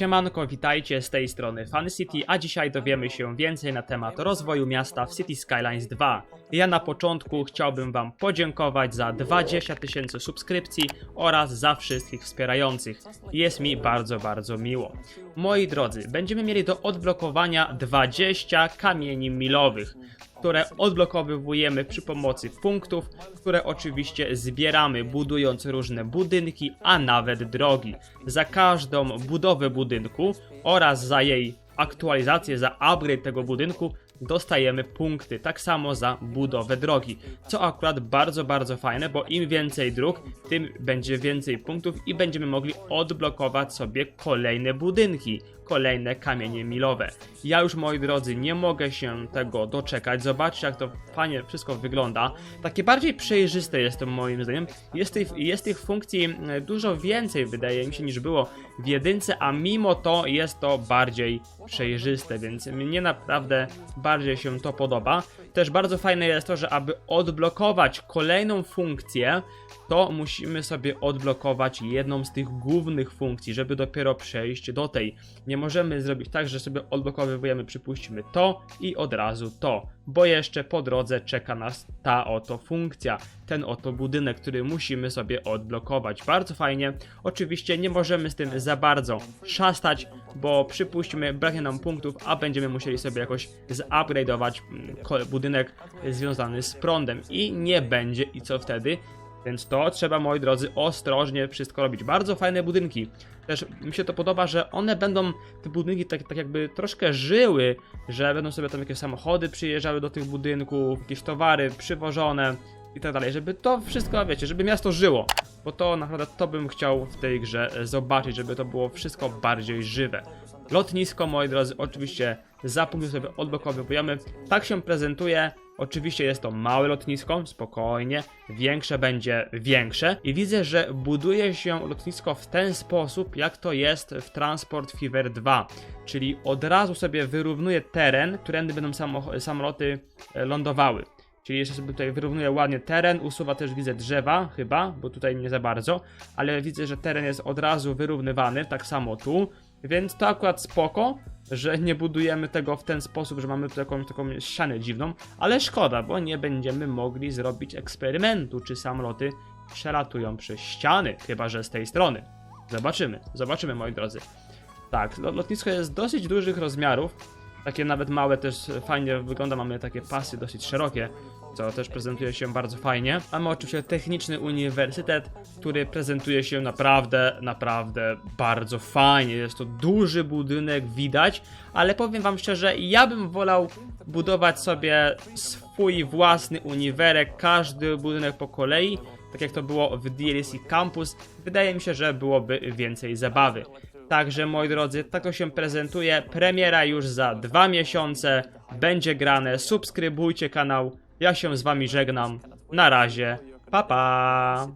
Siemanko, witajcie z tej strony Fun City, a dzisiaj dowiemy się więcej na temat rozwoju miasta w City Skylines 2. Ja na początku chciałbym wam podziękować za 20 tysięcy subskrypcji oraz za wszystkich wspierających. Jest mi bardzo, bardzo miło. Moi drodzy, będziemy mieli do odblokowania 20 kamieni milowych które odblokowujemy przy pomocy punktów, które oczywiście zbieramy budując różne budynki, a nawet drogi. Za każdą budowę budynku oraz za jej aktualizację, za upgrade tego budynku dostajemy punkty, tak samo za budowę drogi, co akurat bardzo, bardzo fajne, bo im więcej dróg, tym będzie więcej punktów i będziemy mogli odblokować sobie kolejne budynki, kolejne kamienie milowe. Ja już, moi drodzy, nie mogę się tego doczekać, zobaczcie jak to fajnie wszystko wygląda, takie bardziej przejrzyste jest to moim zdaniem, jest tych, jest tych funkcji e, dużo więcej, wydaje mi się, niż było w jedynce, a mimo to jest to bardziej przejrzyste, więc mnie naprawdę bardziej się to podoba. Też bardzo fajne jest to, że aby odblokować kolejną funkcję, to musimy sobie odblokować jedną z tych głównych funkcji, żeby dopiero przejść do tej. Nie możemy zrobić tak, że sobie odblokowujemy, przypuśćmy to i od razu to, bo jeszcze po drodze czeka nas ta oto funkcja, ten oto budynek, który musimy sobie odblokować. Bardzo fajnie. Oczywiście nie możemy z tym za bardzo szastać, bo przypuśćmy braknie nam punktów, a będziemy musieli sobie jakoś zupgrade'ować mm, budynek związany z prądem i nie będzie i co wtedy? Więc to trzeba, moi drodzy, ostrożnie wszystko robić. Bardzo fajne budynki. Też mi się to podoba, że one będą, te budynki tak, tak jakby troszkę żyły, że będą sobie tam jakieś samochody przyjeżdżały do tych budynków, jakieś towary przywożone i tak dalej, żeby to wszystko, wiecie, żeby miasto żyło. Bo to naprawdę to bym chciał w tej grze zobaczyć, żeby to było wszystko bardziej żywe. Lotnisko, moi drodzy, oczywiście za punkty sobie odblokowujemy. Tak się prezentuje. Oczywiście jest to małe lotnisko, spokojnie. Większe będzie większe. I widzę, że buduje się lotnisko w ten sposób, jak to jest w Transport Fever 2. Czyli od razu sobie wyrównuje teren, którędy będą samoloty e, lądowały. Czyli jeszcze sobie tutaj wyrównuje ładnie teren, usuwa też widzę drzewa, chyba, bo tutaj nie za bardzo, ale widzę, że teren jest od razu wyrównywany, tak samo tu, więc to akurat spoko, że nie budujemy tego w ten sposób, że mamy tu taką, taką ścianę dziwną, ale szkoda, bo nie będziemy mogli zrobić eksperymentu, czy samoloty przelatują przez ściany, chyba że z tej strony. Zobaczymy, zobaczymy moi drodzy. Tak, lo- lotnisko jest dosyć dużych rozmiarów, takie nawet małe też fajnie wygląda, mamy takie pasy dosyć szerokie, co też prezentuje się bardzo fajnie. Mamy oczywiście techniczny uniwersytet, który prezentuje się naprawdę, naprawdę bardzo fajnie. Jest to duży budynek, widać, ale powiem wam szczerze, ja bym wolał budować sobie swój własny uniwerek, każdy budynek po kolei, tak jak to było w DLC Campus. Wydaje mi się, że byłoby więcej zabawy. Także moi drodzy, tak to się prezentuje. Premiera już za dwa miesiące. Będzie grane. Subskrybujcie kanał. Ja się z wami żegnam. Na razie. Pa pa.